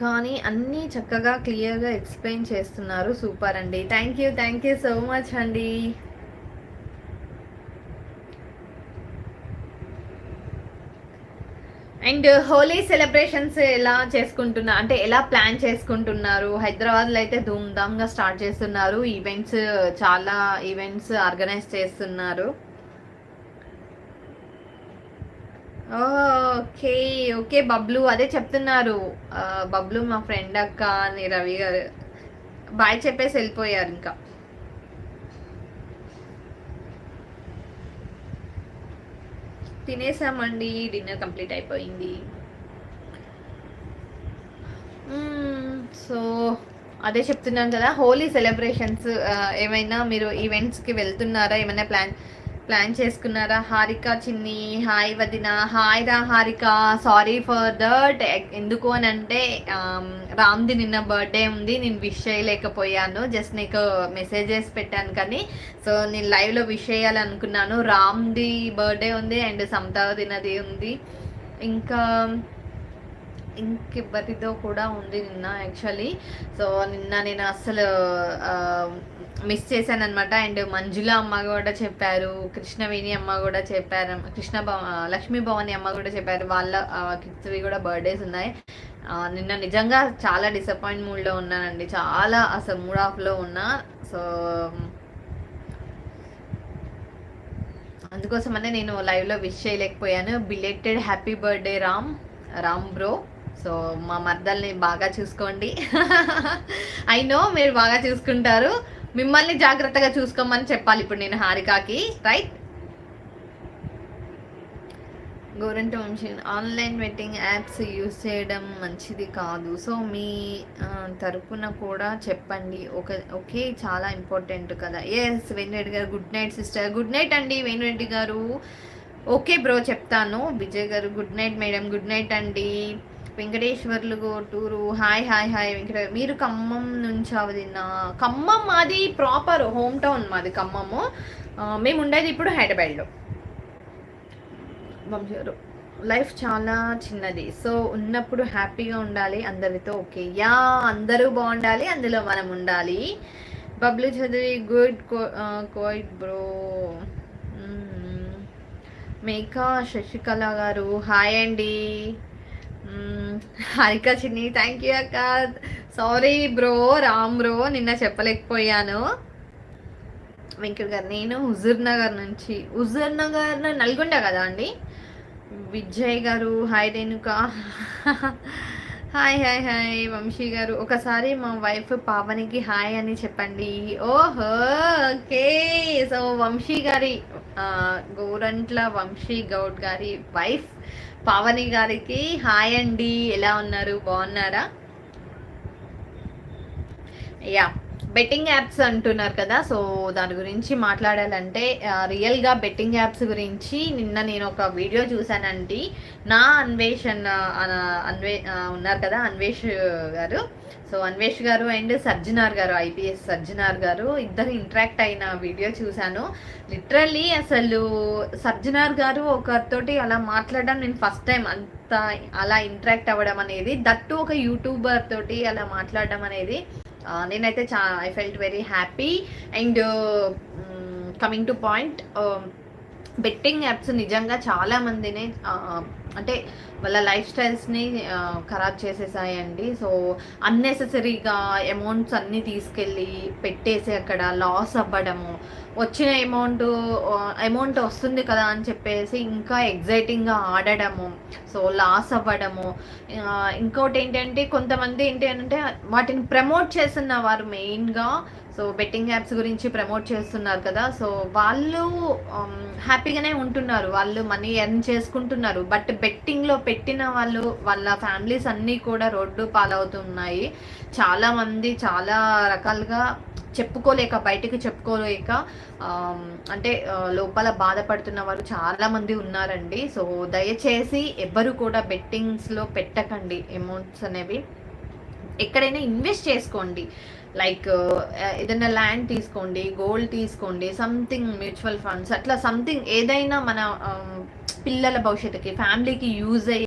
కానీ అన్నీ చక్కగా క్లియర్గా ఎక్స్ప్లెయిన్ చేస్తున్నారు. సూపర్ అండి. Thank you thank you so much అండి. అండ్ హోలీ సెలబ్రేషన్స్ ఎలా చేసుకుంటున్నా అంటే ఎలా ప్లాన్ చేసుకుంటున్నారు? హైదరాబాద్లో అయితే ధూమ్ధామ్గా స్టార్ట్ చేస్తున్నారు. ఈవెంట్స్ చాలా ఈవెంట్స్ ఆర్గనైజ్ చేస్తున్నారు. ఓకే ఓకే బబ్లు అదే చెప్తున్నారు. బబ్లు మా ఫ్రెండ్ అక్క అని రవి గారు. బాయ్ చెప్పేసి వెళ్ళిపోయారు ఇంకా. తినేసామండి డిన్నర్ కంప్లీట్ అయిపోయింది. సో అదే చెప్తున్నాను కదా హోలీ సెలబ్రేషన్స్ ఏమైనా మీరు ఈవెంట్స్కి వెళ్తున్నారా? ఏమైనా ప్లాన్ ప్లాన్ చేసుకున్నారా? హారిక చిన్ని హాయ్ వదిన హాయ్ రా హారిక. సారీ ఫర్ దట్ ఎందుకు అని అంటే రామ్ది నిన్న బర్త్డే ఉంది. నేను విష్ చేయలేకపోయాను. జస్ట్ నీకు మెసేజెస్ పెట్టాను కానీ సో నేను లైవ్లో విష్ చేయాలనుకున్నాను. రామ్ది బర్త్డే ఉంది అండ్ సమతావదినది ఉంది. ఇంకా ఇంకెవ్వరిదో కూడా ఉంది నిన్న యాక్చువల్లీ సో నిన్న నేను అస్సలు మిస్ చేశాను అనమాట అండ్ మంజుల అమ్మ కూడా చెప్పారు కృష్ణవేణి అమ్మ కూడా చెప్పారు కృష్ణ భవ లక్ష్మీ భవాని అమ్మ కూడా చెప్పారు వాళ్ళ కిడ్స్వి కూడా బర్త్డేస్ ఉన్నాయి. నిన్న నిజంగా చాలా డిసప్పాయింట్ మూడ్లో ఉన్నానండి. చాలా అసలు మూడ్ ఆఫ్లో ఉన్నా. సో అందుకోసమనే నేను లైవ్లో విష్ చేయలేకపోయాను. Belated happy birthday Ram Ram bro so మా మర్దల్ని బాగా చూసుకోండి. ఐ నో మీరు బాగా చూసుకుంటారు. మిమ్మల్ని జాగ్రత్తగా చూసుకోమని చెప్పాలి ఇప్పుడు నేను హారికాకి right Goranta Vamsi online betting apps use చేయడం మంచిది కాదు. సో మీ తరపున కూడా చెప్పండి. ఒక ఓకే చాలా ఇంపార్టెంట్ కదా. ఎస్ వేణురెడ్డి గారు good night sister. Good night అండి వేణురెడ్డి గారు. ఓకే బ్రో చెప్తాను. విజయ్ గారు good night madam good night అండి. వెంకటేశ్వర్లు టూరు హాయ్ హాయ్ హాయ్ వెంకట. మీరు ఖమ్మం నుంచి అవదిన ఖమ్మం మాది ప్రాపర్ హోమ్ టౌన్ మాది ఖమ్మము. మేము ఉండేది ఇప్పుడు హైదరాబాద్లో. లైఫ్ చాలా చిన్నది. సో ఉన్నప్పుడు హ్యాపీగా ఉండాలి అందరితో ఓకే. యా అందరూ బాగుండాలి అందులో మనం ఉండాలి. బబ్లు చదివి గుడ్ కోయిట్ బ్రో. మేఘా శశికళ గారు. హాయ్ అండి. హారిక చిన్ని థ్యాంక్ యూ అక్క. సారీ బ్రో రామ్ బ్రో నిన్న చెప్పలేకపోయాను. వెంకట్ గారు నేను హుజూర్ నగర్ నుంచి. హుజూర్ నగర్ నల్గొండ కదా అండి? విజయ్ గారు hi Renuka. Hi hi hi Vamsi గారు. ఒకసారి మా వైఫ్ పావనికి హాయ్ అని చెప్పండి. ఓహో ఓకే. సో వంశీ గారి గోరంట్ల వంశీ గౌడ్ గారి వైఫ్ పావని గారికి హాయ్ అండి. ఎలా ఉన్నారు? బాగున్నారా? యా. బెట్టింగ్ యాప్స్ అంటున్నారు కదా సో దాని గురించి మాట్లాడాలంటే రియల్గా బెట్టింగ్ యాప్స్ గురించి నిన్న నేను ఒక వీడియో చూశానండి. నా అన్వేషణ అన్వే ఉన్నారు కదా అన్వేష్ గారు. సో అన్వేష్ గారు అండ్ సర్జనార్ గారు ఐపీఎస్ సర్జనార్ గారు ఇద్దరు ఇంటరాక్ట్ అయిన వీడియో చూశాను. లిటరల్లీ అసలు సర్జనార్ గారు ఒకరితోటి అలా మాట్లాడడం నేను ఫస్ట్ టైం అంత అలా ఇంటరాక్ట్ అవ్వడం అనేది దట్టు ఒక యూట్యూబర్ తోటి అలా మాట్లాడడం అనేది నేనైతే చా I felt very happy and coming to point betting apps నిజంగా చాలా మందిని అంటే వాళ్ళ లైఫ్ స్టైల్స్ని ఖరాబ్ చేసేసాయండి. సో అన్నెసెసరీగా అమౌంట్స్ అన్నీ తీసుకెళ్ళి పెట్టేసి అక్కడ లాస్ అవ్వడము వచ్చిన అమౌంట్ అమౌంట్ వస్తుంది కదా అని చెప్పేసి ఇంకా ఎగ్జైటింగ్గా ఆడడము సో లాస్ అవ్వడము. ఇంకోటి ఏంటంటే కొంతమంది ఏంటి అంటే వాటిని ప్రమోట్ చేస్తున్న వారు మెయిన్గా సో బెట్టింగ్ యాప్స్ గురించి ప్రమోట్ చేస్తున్నారు కదా. సో వాళ్ళు um, హ్యాపీగానే ఉంటున్నారు. వాళ్ళు మనీ ఎర్న్ చేసుకుంటున్నారు. బట్ బెట్టింగ్లో పెట్టిన వాళ్ళు వాళ్ళ ఫ్యామిలీస్ అన్నీ కూడా రోడ్డు పాలవుతున్నాయి. చాలామంది చాలా రకాలుగా చెప్పుకోలేక బయటకు చెప్పుకోలేక um, అంటే uh, లోపల బాధపడుతున్న వారు చాలామంది ఉన్నారండి. సో దయచేసి ఎవ్వరు కూడా బెట్టింగ్స్లో పెట్టకండి. అమౌంట్స్ అనేవి ఎక్కడైనా ఇన్వెస్ట్ చేసుకోండి. లైక్ ఏదైనా ల్యాండ్ తీసుకోండి గోల్డ్ తీసుకోండి సంథింగ్ మ్యూచువల్ ఫండ్స్ అట్లా సంథింగ్ ఏదైనా మన పిల్లల భవిష్యత్తుకి ఫ్యామిలీకి యూజ్ అయ్యే